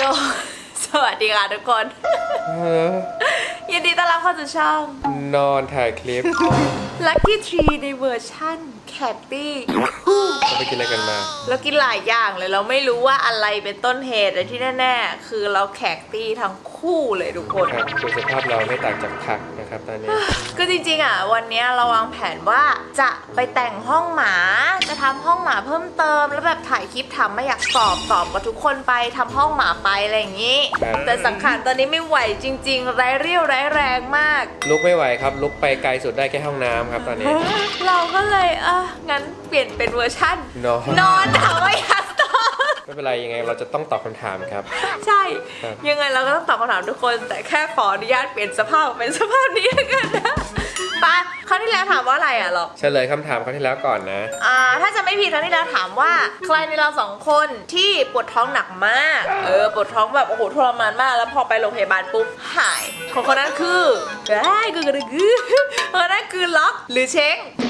โย สวัสดีค่ะทุกคนเออยินดีต้อนรับเข้าสู่ช่อง นอนถ่ายคลิป Lucky Tree ในเวอร์ชั่น แคตตี้เราไปกินอะไรกันมา เรากินหลายอย่างเลยเราไม่รู้ว่าอะไรเป็นต้นเหตุแต่ที่แน่ๆ คือเราแขกตี้ทั้งคู่เลยทุกคน ครับดูสภาพเราไม่ต่างจากผักนะครับตอนนี้คือจริงๆอะวันเนี้ยเราวางแผนว่าจะไปแต่งห้องหมา จะทำห้องหมาเพิ่มเติม แล้วแบบถ่ายคลิปทำไม่อยากตอบตอบกับทุกคนไปทำห้องหมาไปอะไรอย่างนี้ ครับ แต่สังขารตอนนี้ไม่ไหวจริงๆไร้เรี่ยวไร้แรงมาก ลุกไม่ไหวครับ ลุกไปไกลสุดได้แค่ห้องน้ำครับตอนนี้ เราก็เลยเอองั้นเปลี่ยนเป็นเวอร์ชั่น นอนนอนถามว่าอยากตอบ ไม่เป็นไรยังไงเราจะต้องตอบคำถามครับ ใช่ครับยังไงเราก็ต้องตอบคำถามทุกคน แต่แค่ขออนุญาตเปลี่ยนสภาพเป็นสภาพนี้แล้วกันนะไปะครั้งที่แล้วถามว่าอะไรอะหรอกเฉลยคำถามครั้งที่แล้วก่อนนะ อ่า ถ้าจะไม่ผิดครั้งที่แล้วถามว่า ใครในเราสองคนที่ปวดท้องหนักมาก เออ ปวดท้องแบบโอ้โหทรมานมาก แล้วพอไปโรงพยาบาลปุ๊บหาย คนคนนั้นคือเอ้ยกูกระดึกคือคนนั้นคือล็อกหรือเช้ง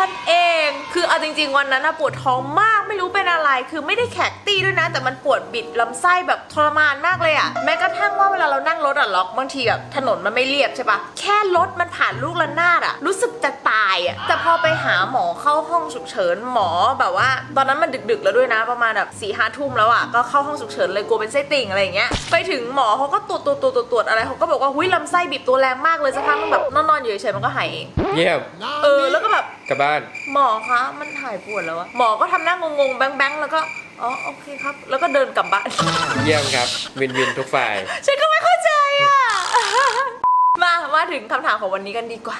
ฉันเอง คือเอาจริง ๆ วันนั้นนะปวดท้องมากไม่รู้เป็นอะไร คือไม่ได้แขกตี้ด้วยนะ แต่มันปวดบิดลำไส้แบบทรมานมากเลยอะแม้กระทั่งว่าเวลาเรานั่งรถอะล็อกบางทีแบบถนนมันไม่เรียบใช่ปะแค่รถมันผ่านลูกระนาดอะรู้สึกจะตายอะแต่พอไปหาหมอเข้าห้องฉุกเฉินหมอแบบว่า ตอนนั้นมันดึกๆแล้วด้วยนะประมาณแบบสี่ห้าทุ่มแล้วอะก็เข้าห้องฉุกเฉินเลยกลัวเป็นไส้ติ่งอะไรอย่างเงี้ยไปถึงหมอเขาก็ตรวจตรวจตรวจตรวจตรวจอะไรเขาก็บอกว่าหุ้ยลำไส้บีบตัวแรงมากเลยสักพักนึงแบบนอนๆอยู่เฉยๆมันก็หายเองเยี่ยมเออแล้วก็แบบกลับบ้านหมอคะมันหายปวดแล้วอะหมอก็ทำหน้างงๆแบงๆแล้วก็อ๋อโอเคครับ แล้วก็เดินกลับบ้าน เยี่ยมครับ วินวินทุกฝ่าย ฉันก็ไม่เข้าใจอะ มามาถึงคำถามของวันนี้กันดีกว่า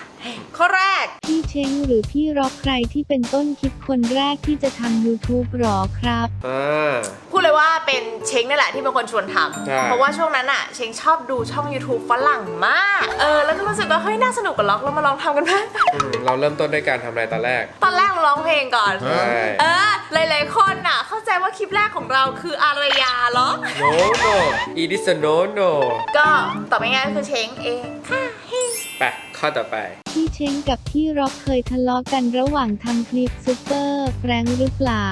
ข้อแรก พี่เช้งหรือพี่ร็อกใครที่เป็นต้นคิดคนแรกที่จะทำ YouTube หรอครับ อ่า พูดเลยว่าเป็นเช้งนี่แหละที่เป็นคนชวนทใช่ำ เพราะว่าช่วงนั้นอะเช้งชอบดูช่อง YouTube ฝรั่งมาก เออ แล้วก็รู้สึกว่าเฮ้ยน่าสนุกกับล็อกเรามาลองทำกันไหม อืมเราเริ่มต้นด้วยการทำอะไรตอนแรก ตอนแรกเราร้องเพลงก่อน ใช่ เออ หลาย ๆ คนน่ะ เข้าใจว่าคลิปแรกของเราคืออารยาเหรอ no no it is a no no ก็ตอบง่ายๆก็คือเช้งเองค่ะเฮ้ไปข้อต่อไป พี่เช้งกับพี่ร็อกเคยทะเลาะกันระหว่างทำคลิปซูเปอร์แปรงหรือเปล่า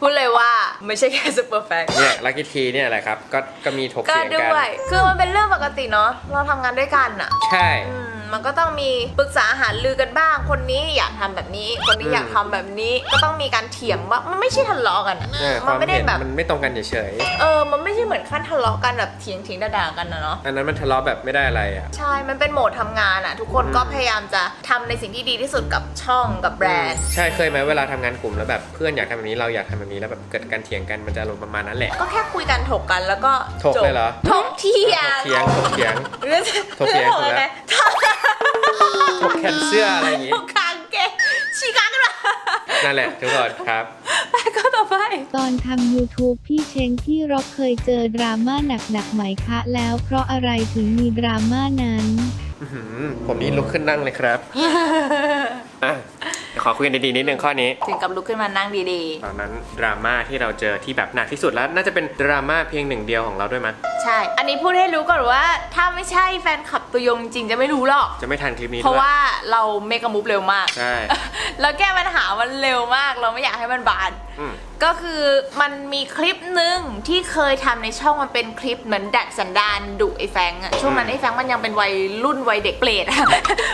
พูดเลยว่าไม่ใช่แค่ซูเปอร์แฟกเนี่ยลักกี้ทีเนี่ยแหละครับ ก็ก็มีถกก็เถียงด้กันวย คือมันเป็นเรื่องปกติเนาะ เราทำงานด้วยกันอะใช่ อืม มันก็ต้องมีปรึกษาหารือกันบ้าง คนนี้อยากทำแบบนี้ คนนี้อืมอยากทำแบบนี้ ก็ต้องมีการเถียงว่ามันไม่ใช่ทะเลาะกันอะเนี่ยคมัวานมไม่ได้เห็นแบบมันไม่ตรงกันเฉยเออ มันไม่ใช่เหมือนขั้นทะเลาะกันแบบเถียงเถียงด่าๆกันนะเนาะๆอันนั้นมันทะเลาะแบบไม่ได้อะไรอะ ใช่ มันเป็นโหมดทำงานอะทุกคนก็พยายามจะทำในสิ่งที่ดีที่สุดกับช่องกับแบรนด์ ใช่ เคยไหมเวลาทำงานกลุ่มแล้วแบบเพื่อนอยากทำแบบนี้เราอยากทำแบบนี้แล้วแบบเกิดการเถียงกันมันจะอารมณ์ประมาณนั้นแหละ ก็แค่คุยกันถกกันแล้วก็ถกจบเลยเหรอ ถกเถียง ถกเถียง ถกเถียงหรือถกเถียงหรือถกอะไรถูกแล้วถกแขนเสื้ออะไรอย่างงี้ถกคางเกงชี้คางกันมานั่นแหละทุกคนครับ ไปก็ต่อไป ตอนทำ YouTube พี่เช้งพี่ร็อกเคยเจอดราม่าหนักๆไหมคะ แล้วเพราะอะไรถึงมีดราม่านั้น อื้อหือผมนี่ลุกขึ้นนั่งเลยครับอะเดี๋ยวขอคุยกันดีๆนิดนึงข้อนี้ ถึงกับลุกขึ้นมานั่งดีตอนนั้นดราม่าที่เราเจอที่แบบหนักที่สุดแล้ว น่าจะเป็นดราม่าเพียงหนึ่งเดียวของเราด้วยมั้ยๆใช่ อันนี้พูดให้รู้ก่อนว่า ถ้าไม่ใช่แฟนคลับตัวยงจริงๆจะไม่รู้หรอก จะไม่ทันคลิปนี้เพด้ราะวยว่าเราเมกะมูฟเร็วมาก ใช่ เราแก้ปัญหามันเร็วมาก เราไม่อยากให้มันบาน อืม ก็คือมันมีคลิปหนึ่งที่เคยทำในช่องมันเป็นคลิปเหมือนดัดสันดานดุไอ้แฟงอะช่วงนั้นไอ้แฟงมันยังเป็นวัยรุ่นวัยเด็กเปรตอะ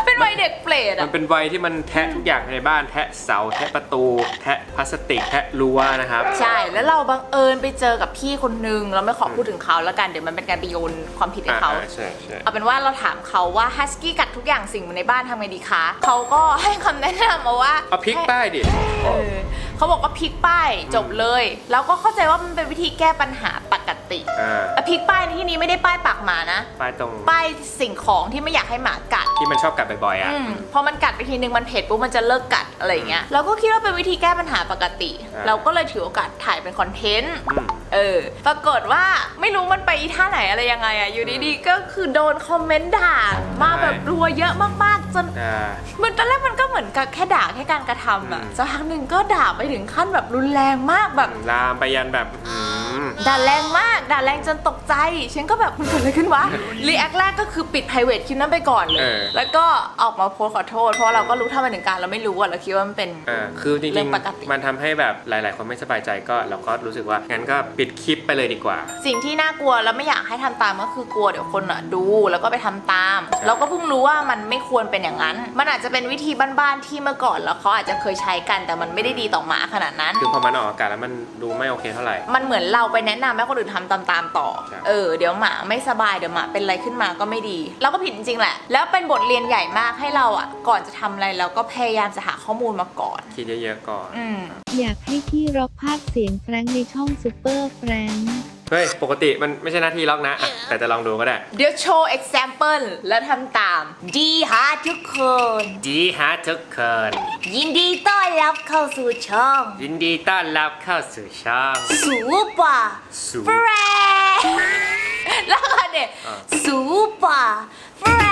เป็นวัยเด็กเปรตมัอะนเป็นวัยที่มันแทะทุกอย่างในบ้านแทะเสาแทะประตู แทะพลาสติกแทะรั้วนะครับ ใช่แล้วเราบังเอิญไปเจอกับพี่คนนึงเราไม่ขอพูดถึงเขาแล้วกันเดี๋ยวมันเป็นการไปโยนความผิดให้เขา อ่ใช่ใช่เอาเป็นว่าเราถามเขาว่าฮัสกี้กัดทุกอย่างสิ่งในบ้านทำไงดีคะเขาก็ให้คำแนะนำมาว่าเอาพริกป้ายดิ เออ เขาบอกว่าพลิกป้ายจบเลย แล้วก็เข้าใจว่ามันเป็นวิธีแก้ปัญหาปกติอ่าอะพลิกป้ายในที่นี้ไม่ได้ป้ายปากหมานะ ป้ายตรงป้ายสิ่งของที่ไม่อยากให้หมากัด ที่มันชอบกัดบ่อยๆอะ อืมพอมันกัดไปทีนึงมันเผ็ดปุ๊บมันจะเลิกกัดอะไรอย่างเงี้ยเราก็คิดว่าเป็นวิธีแก้ปัญหาปกติ อ่า เราก็เลยถือโอกาสถ่ายเป็นคอนเทนต์ อืม เออ ปรากฏว่าไม่รู้มันไปอีท่าไหนอะไรยังไงอะอยู่ดีๆ ก็คือโดนคอมเมนต์ด่ามาแบบรัวเยอะมากๆ จนอ่าเหมือนตอนแรกมันก็เหมือนกับแค่ด่าแค่การกระทำอะอืม สักพักหนึ่งก็ด่าไปถึงขั้นแบบรุนแรงมากแบบ ลามไปยันแบบอืมม ด่าแรงมากด่าแรงจนตกใจ ฉันก็แบบมันเกิดอะไรขึ้นวะรีแอคแรกก็คือปิด private คลิปนั้นไปก่อนเลย เออแล้วก็ออกมาโพสต์ขอโทษ เพราะเราก็รู้เท่าไม่ถึงการเราไม่รู้อะเราคิดว่ามันเป็น อ่าคือจเรื่ริองงปกติ ๆมันทำให้แบบหลาย ๆ คนไม่สบายใจก็เราก็รู้สึกว่างั้นก็ปิดคลิปไปเลยดีกว่า สิ่งที่น่ากลัวแล้วไม่อยากให้ทำตามก็คือกลัวเดี๋ยวคนอะดูแล้วก็ไปทำตามใช่เราก็เพิ่งรู้ว่ามันไม่ควรเป็นอย่างนั้น มันอาจจะเป็นวิธีบ้านๆที่เมื่อก่อนแล้วเขาอาจจะเคยใช้กันแต่มันไม่ได้ดีต่อหมาขนาดนั้น คือพอมันออกอากาศแล้วมันดูไม่โอเคเท่าไหร่ มันเหมือนเราไปแนะนำให้คนอื่นทำตามๆต่อ ใช่ เออ เดี๋ยวหมาไม่สบายเดี๋ยวหมาเป็นอะไรขึ้นมาก็ไม่ดี เราก็ผิดจริงๆแหละ แล้วเป็นบทเรียนใหญ่มากให้เราอะ ก่อนจะทำอะไรเราก็พยายามจะหาข้อมูลมาก่อน คิดเยอะๆก่อน อืม อยากให้พี่ร็อกพากย์เสียงแฟรงค์ในช่องซูเปอร์แฟรงค์เฮ้ย ปกติมันไม่ใช่หน้าที่ล็อกนะอะแต่จะลองดูก็ได้ เดี๋ยวโชว์ example แล้วทำตาม ดีฮะทุกคน ดีฮะทุกคน ยินดีต้อนรับเข้าสู่ช่องยินดีต้อนรับเข้าสู่ช่อง สูปะสูแฟรงแล้วก็เนี่ยอ่า สูปะแฟร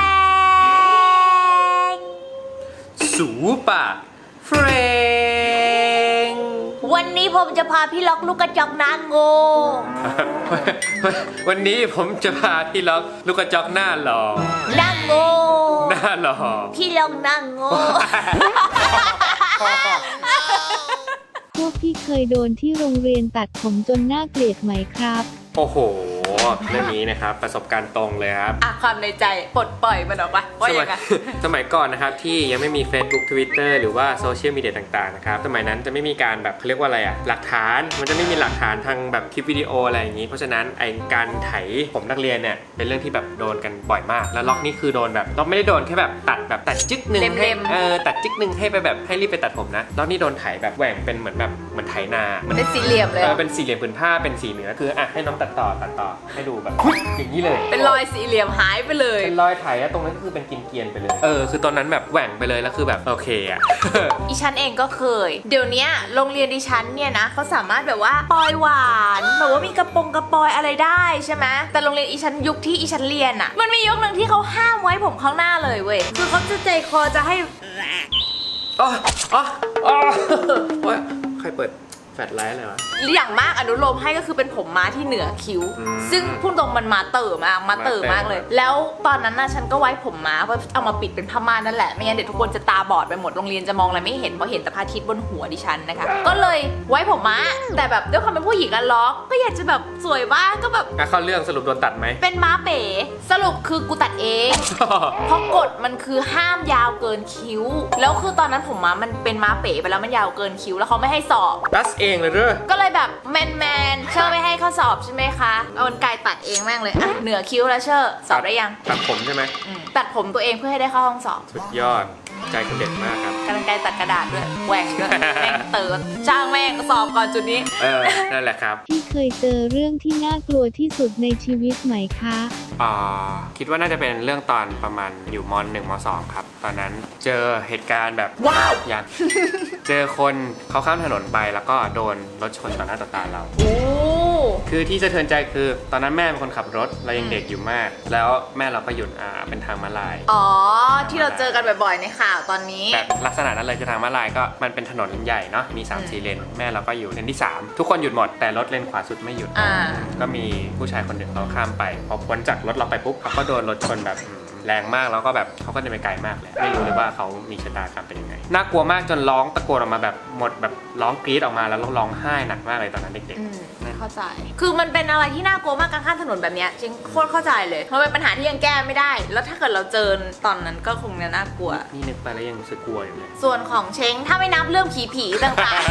งสูป่ะเฟรง วันนี้ผมจะพาพี่ล็อกลูกกระจอกนางโงวันนี้ผมจะพาพี่ล็อกลูกกระจอกหน้าหล่อนางโงหน้าหล่อพี่ล็อกนางโงพวกพี่เคยโดนที่โรงเรียนตัดผมจนน่าเกลียดไหมครับ โอ้โห เรื่องนี้นะครับประสบการณ์ตรงเลยครับ อะความในใจปลดปล่อยมันออกมาว่าสอมัย่ายงไงสมัยก่อนนะครับที่ยังไม่มี Facebook Twitter หรือว่าโซเชียลมีเดียต่างๆนะครับสมัยนั้นจะไม่มีการแบบเขาเรียกว่าอะไรอะหลักฐานมันจะไม่มีหลักฐานทางแบบคลิปวิดีโออะไรอย่างนี้ เพราะฉะนั้นไอการไถผมนักเรียนเนี่ยเป็นเรื่องที่แบบโดนกันบ่อยมาก แล้วล็อกนี่คือโดนแบบล็อกไม่ได้โดนแค่แบบตัดแบบตัดจึ๊กหนึ่งให้เล็มๆ เออตัดจึ๊กหนึ่งให้ไปแบบให้รีบไปตัดผมนะล็อกนี่โดนไถแบบแหว่งเป็นเหมือนแบบเหมือนไถนาเหมือนเป็นสี่เหลี่ยมเลยเออเป็นสี่เหลี่ยมผืนผ้าเป็นสีเหนือคืออะให้น้องตัดต่อตัดต่อให้ดูแบบอย่างนี้เลย เป็นรอยสี่เหลี่ยมหายไปเลย เป็นรอยไถอะตรงนั้นก็คือเป็นกินเกียนๆไปเลย เออ คือตอนนั้นแบบแหว่งไปเลยแล้วคือแบบโอเคอะ อีฉันเองก็เคย เดี๋ยวเนี้ยโรงเรียนดิฉันเนี่ยนะเขาสามารถแบบว่าปอยหวานแบบว่ามีกระโปรงกระปอยอะไรได้ใช่ไหมแต่โรงเรียนอีฉันยุคที่อีฉันเรียนอะมันมียุคหนึ่งที่เขาห้ามไว้ผมข้างหน้าเลยเว้ยคือเขาจะใจคอจะให้อ๋ออ๋ออ๋อโอ๊ยใครเปิด แฟลชไลท์อะไรวะ อย่างมากอนุโลมให้ก็คือเป็นผมม้าที่เหนือคิ้ว อืมซึ่งพูดตรงมันมาเติ่มากมาเติ่มากเลยแล้วตอนนั้นน่ะฉันก็ไว้ผมม้าเพื่อเอามาปิดเป็นผ้าม่านนั่นแหละไม่งั้นเดี๋ยวทุกคนจะตาบอดไปหมดโรงเรียนจะมองอะไรไม่เห็นเพราะเห็นแต่พระอาทิตย์บนหัวดิฉันนะคะ ก็เลยไว้ผมม้าแต่แบบด้วยความเป็นผู้หญิงอะล็อกก็อยากจะแบบสวยบ้างก็แบบอะเข้าเรื่องสรุปโดนตัดไหม เป็นม้าเป๋สรุปคือกูตัดเอง เพราะกฎมันคือห้ามยาวเกินคิ้ว แล้วคือตอนนั้นผมม้ามันเป็นม้าเป๋ไปแล้วมันยาวเกินคิ้วแล้วเขาไม่ให้สอบตัดเองเลยเด้อก็เลยแบบแมนแมนๆเชอร์ไม่ให้ข้อสอบใช่ไหมคะเอากันไกลตัดเองแม่งเลยอะเหนือคิ้วแล้วเชอร์สอบได้ยังตัดผมใช่ไหมอืมตัดผมตัวเองเพื่อให้ได้เข้าห้องสอบ สุดยอด ใจคุณเด็ดมากครับกันไกลตัดกระดาษด้วยแหว่งด้วยแม่งเติร์ดจ้างแม่งสอบก่อนจุดนี้ เออ นั่นแหละครับ พี่เคยเจอเรื่องที่น่ากลัวที่สุดในชีวิตไหมคะ อ่าคิดว่าน่าจะเป็นเรื่องตอนประมาณอยู่มหนึ่งมสองครับ ตอนนั้นเจอเหตุการณ์แบบว้าวยันเจอคนเขาข้ามถนนไปแล้วก็โดนรถชนต่อหน้าต่อตาเรา โอ้ คือที่สะเทือนใจคือ ตอนนั้นแม่เป็นคนขับรถเรายังเด็กอยู่มาก แล้วแม่เราก็หยุดอ่าเป็นทางม้าลาย อ๋อ ที่เราเจอกันบ่อยๆในข่าวตอนนี้ แบบลักษณะนั้นเลยคือทางม้าลายก็มันเป็นถนนใหญ่เนาะมี3ามอืมสี่เลนแม่เราก็อยู่เลนที่ 3 ทุกคนหยุดหมดแต่รถเลนขวาสุดไม่หยุด อ่า ก็มีผู้ชายคนหนึ่งเขาข้ามไปพอพ้นจากรถเราไปปุ๊บเขาก็โดนรถชนแบบอืมแรงมากแล้วก็แบบเขาก็เดินไปไกลมากเลยไม่รู้เลยว่าเขามีชะตากรรมเป็นยังไงน่ากลัวมากจนร้องตะโกนออกมาแบบหมดแบบร้องกรี๊ดออกมาแล้วร้องไห้หนักมากเลยตอนนั้นเด็กอืมไม่ เข้าใจ คือมันเป็นอะไรที่น่ากลัวมากการข้ามถนนแบบเนี้ยจริงโคตรเข้าใจเลยมันเป็นปัญหาที่ยังแก้ไม่ได้ แล้วถ้าเกิดเราเจอตอนนั้นก็คงจะน่ากลัวๆนี่นึกไปแล้วยังรู้สึกกลัวอยู่เลย ส่วนของเช้งถ้าไม่นับเรื่องผีผีๆต่าง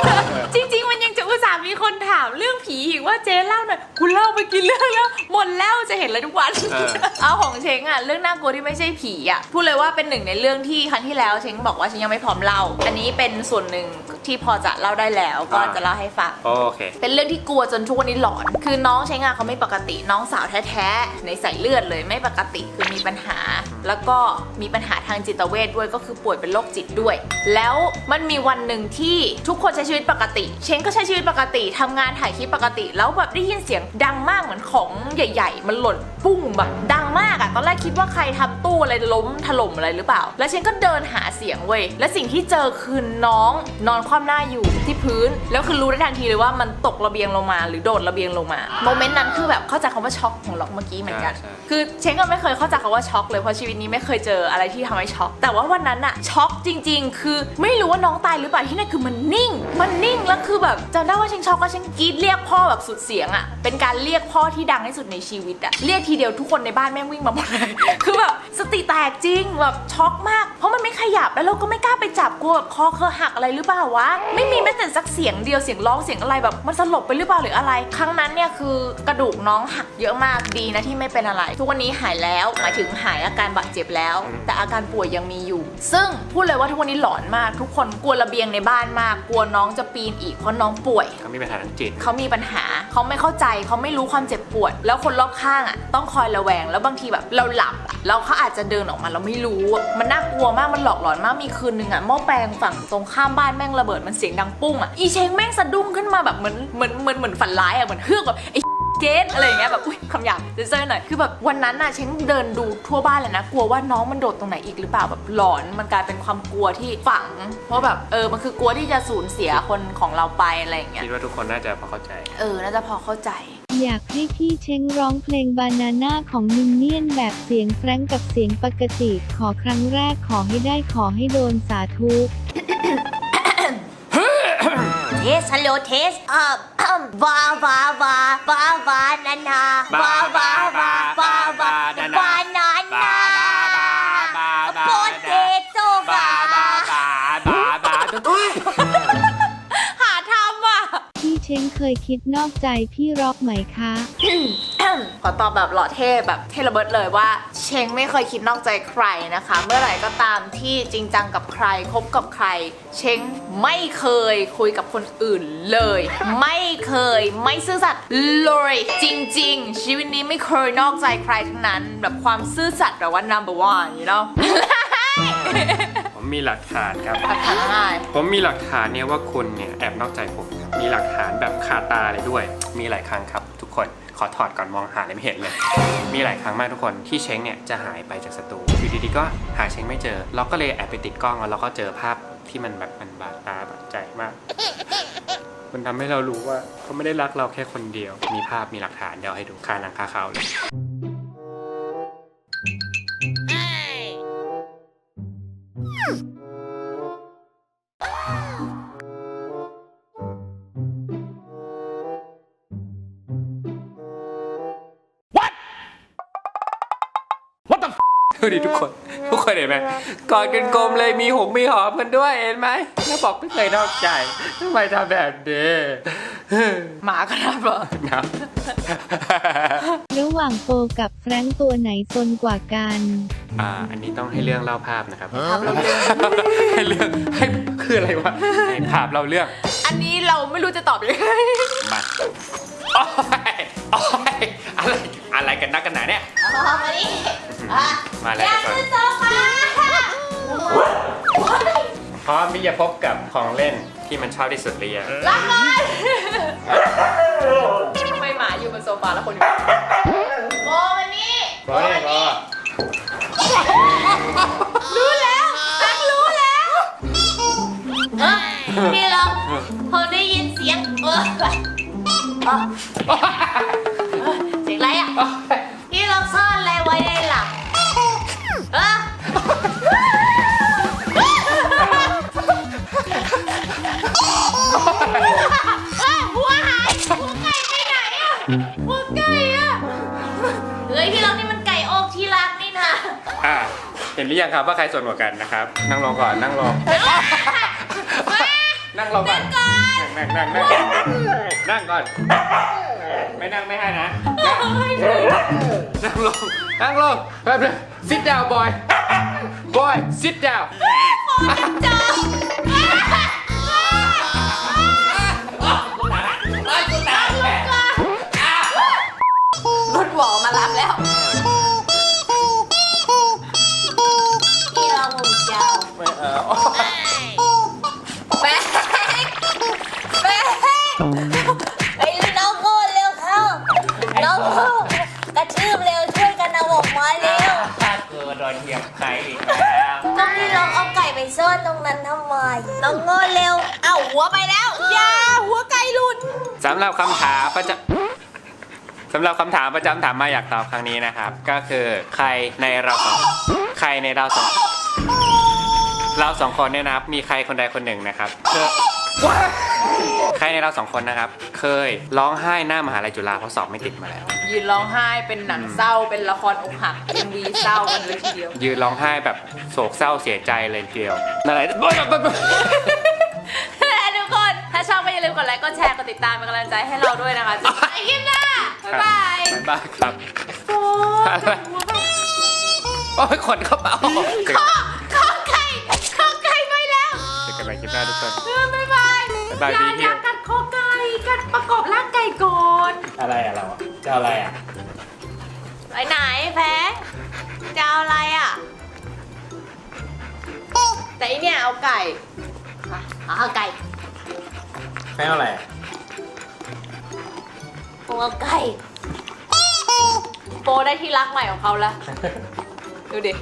ๆ จริง ๆ มันยังจะอุตส่าห์มีคนถามเรื่องผีอีกว่าเจ๊เล่าหน่อยคุณเล่าไปกี่เรื่องแล้วหมดแล้วจะเห็นเลยทุกวัน เออ เอาของเช้งอะเรื่องน่ากลัวที่ไม่ใช่ผีอะพูดเลยว่าเป็นหนึ่งในเรื่องที่ครั้งที่แล้วเช้งบอกว่าเช้งยังไม่พร้อมเล่า อันนี้เป็นส่วนหนึ่งที่พอจะเล่าได้แล้วก็จะเล่าให้ฟัง โอเค เป็นเรื่องที่กลัววจนทุกวันนี้หลอน คือน้องใช้งานเขาไม่ปกติ น้องสาวแท้ๆในสายเลือดเลยไม่ปกติคือมีปัญหา แล้วก็มีปัญหาทางจิตเวชด้วยก็คือป่วยเป็นโรคจิตด้วย แล้วมันมีวันหนึ่งที่ทุกคนใช้ชีวิตปกติ เชงก็ใช้ชีวิตปกติทำงานถ่ายคลิปปกติ แล้วแบบได้ยินเสียงดังมากเหมือนของใหญ่ ๆ มันหล่นปุ้งแบบดังมากอะตอนแรกคิดว่าใครทำตู้อะไรล้มถล่มอะไรหรือเปล่า แล้วฉันก็เดินหาเสียงเว้ยและสิ่งที่เจอคือน้องนอนคว่ำหน้าอยู่ที่พื้น แล้วคือรู้ได้ทันทีเลยว่ามันตกระเบียงลงมา หรือโดดระเบียงลงมาโมเมนต์นั้นคือแบบเข้าใจคำว่าช็อกของล็อกเมื่อกี้เหมือนกันใช่ คือเชงก็ไม่เคยเข้าใจคำว่าช็อกเลยเพราะชีวิตนี้ไม่เคยเจออะไรที่ทำให้ช็อกแต่ว่าวันนั้นอะช็อกจริง ๆ คือไม่รู้ว่าน้องตายหรือเปล่าที่นั่นคือมันนิ่ง มันนิ่งแล้วคือแบบจำได้ว่าเชงช็อกก็เชงกรีดเรียกพ่อแบบสุดเสียงอะเป็นการเรียกพ่อที่ดังที่สุดในชีวิตอะเรียกทีเดียวทุกคนในบ้านแม่งวิ่งมาหมดเลย คือแบบสติแตกจริงแบบช็อกมาก เพราะมันไม่ขยับแล้วเราก็ไม่กล้าไปจับกลัวแบบคอเคอหักอะไรหรือเปล่าวะไม่มีแม้แต่สักเสียงเดียวเสียงร้องเสียงอะไรแบบมันสลบไปหรือเปล่าหรืออะไร ครั้งนั้นเนี่ยคือกระดูกน้องหักเยอะมากดีนะที่ไม่เป็นอะไร ทุกวันนี้หายแล้วหมายถึงหายอาการบาดเจ็บแล้ว แต่อาการป่วยยังมีอยู่ ซึ่งพูดเลยว่าทุกวันนี้หลอนมากทุกคนกลัวระเบียงในบ้านมาก กลัวน้องจะปีนอีกเพราะน้องป่วย เขามีปัญหาทางจิต เขามีปัญหาเขาไม่เข้าใจเขาไม่รู้ความเจ็บปวด แล้วคนรอบข้างอะต้องคอยระแวงแล้วบางทีแบบเราหลับอะ แล้วเขาอาจจะเดินออกมาเราไม่รู้ มันน่ากลัวมากมันหลอกหลอนมากมีคืนนึงอะหม้อแปลงฝั่งตรงข้ามบ้านแม่งระเบิดมันเสียงดังปุ้งอะอีเชงแม่งสะดุ้งขึ้นมาแบบเหมือนเหมือนเหมือนเหมือนฝันร้ายอะเหมือนเฮือกแบบไอ้เกตอะไรอย่างเงี้ยแบบอุ้ยคำหยาบเซนเซอร์หน่อยคือแบบวันนั้นน่ะเชงเดินดูทั่วบ้านเลยนะ กลัวว่าน้องมันโดดตรงไหนอีกหรือเปล่าแบบหลอนมันกลายเป็นความกลัวที่ฝัง เพราะแบบเออมันคือกลัวที่จะสูญเสียคนของเราไปอะไรอย่างเงี้ยคิดว่าทุกคนน่าจะพอเข้าใจ เออน่าจะพอเข้าใจ อยากให้พี่เช้งร้องเพลงบานาน่าของมินเนี่ยนแบบเสียงแฟรงกับเสียงปกติ ขอครั้งแรกขอให้ได้ขอให้โดนสาธุเทสฮัลโหลเทสเอ่อวาวา ยคิดนอกใจพี่ร็อกไหมคะ ขอตอบแบบหล่อเท่แบบเทระเบิดเลยว่า เชงไม่เคยคิดนอกใจใครนะคะ เมื่อไหร่ก็ตามที่จริงจังกับใครคบกับใคร เชงไม่เคยคุยกับคนอื่นเลย ไม่เคยไม่ซื่อสัตย์เลยจริง ๆ ชีวิตนี้ไม่เคยนอกใจใครทั้งนั้น แบบความซื่อสัตย์แบบว่า number one you know ผมมีหลักฐานครับ หลักฐานง่ายผมมีหลักฐานเนี่ยว่าคุณเนี่ยแอบนอกใจผมครับมีหลักฐานแบบคาตาเลยด้วย มีหลายครั้งครับ ทุกคนขอถอดก่อนมองหาเลยไม่เห็นเลย มีหลายครั้งมากทุกคนที่เช้งเนี่ยจะหายไปจากสตูอยู่ดีๆก็หาเช้งไม่เจอ เราก็เลยแอบไปติดกล้องแล้วเราก็เจอภาพที่มันแบบมันบาดตาบาดใจมาก มันทำให้เรารู้ว่าเขาไม่ได้รักเราแค่คนเดียว มีภาพมีหลักฐานเดี๋ยวให้ดูคาหนังคาเขาเลย ดูดิทุกคน ทุกคนเห็นไหมกอดกันกลมเลยมีหงมีหอมกันด้วยเห็นไหมแล้วบอกไม่เคยนอกใจทำไมทำแบบนี้ หมาก็นับเหรอนะระหว่างโปกับแฟรงก์ตัวไหนซนกว่ากัน อ่า อันนี้ต้องให้เรื่องเล่าภาพนะครับภาพเล่าเรื่องให้เรื่องให้คืออะไรวะให้ภาพเล่าเรื่อง อันนี้เราไม่รู้จะตอบยังไงมาโอ้ยโอ้ยอะไรอะไรกันนักกันหนาเนี่ยเอามาดิอะมาแล้วอย่าทุกคนขึ้นโซฟาพร้อมที่จะพบกับของเล่นที่มันชอบที่สุดหรือยังรับเลย ทำไมหมาอยู่บนโซฟาแล้วคนอยู่โบมานี่รอเนี่ยรอรู้แล้วตังรู้แล้วเออนี่เราพอได้ยินเสียงเออเออเอ ห็นหรือยังครับว่าใครส่วนกว่ากันนะครับ นั่งลงก่อนนั่งลงนั่งลงก่อนนั่งนั่งนั่งนั่งนั่งก่อน ไม่นั่งไม่ให้นะ นั่งลงนั่งลงแป๊บนึง sit down boy boy sit down รถหวอมารับแล้ว ไม่เอาแป้งแป้งไอ้น้องโง่เร็วเข้า น้องโง่กระชืบเร็วช่วยกันเอาออกมาเร็ว ถ้าเออโดนเหยียบใครอีกแล้วน้องพี่ลองเอาไก่ไปซ่อนตรงนั้นทำไม น้องโง่เร็ว เอาหัวไปแล้วอย่าหัวไก่หลุด สำหรับคำถามประจำสำหรับคำถามประจำถามมาอยากตอบครั้งนี้นะครับ ก็คือใครในเราสองใครในเราสอง เราสองคนเนี่ยนะครับ มีใครคนใดคนหนึ่งนะครับเคยใครในเราสองคนนะครับ เคยร้องไห้หน้ามหาลัยจุฬาเพราะสอบไม่ติดมาแล้ว ยืนร้องไห้เป็นหนังเศร้าเป็นละครอกหักเป็นวีเศร้ากันเลยทีเดียว ยืนร้องไห้แบบโศกเศร้าเสียใจเลยทีเดียวอะไรทุกคนถ้าชอบก็อย่าลืมกดไลค์กดแชร์กดติดตามเป็นกำลังใจให้เราด้วยนะคะจะไปคลิปหน้าบ๊ายบายบ๊ายบายครับโอ้อะไรโอ้ยขนเข้าเป๋า หม่คลิปหน้าทุกคน เออบ๊ายบายบ๊ายบายอย่าพี่อเที่ยย่าวกัดคอไก่กัดประกอบร่างไก่ก่อนอะไรอะเราอะจะอะไรอะไปไหนแพ้จะเอาอะไรอะแต่อีเนี่ยเอาไก่มาเอาไก่ไม่เอาอะไรอะหัวไก่โปได้ที่รักใหม่ของเขาแล้วดูดิ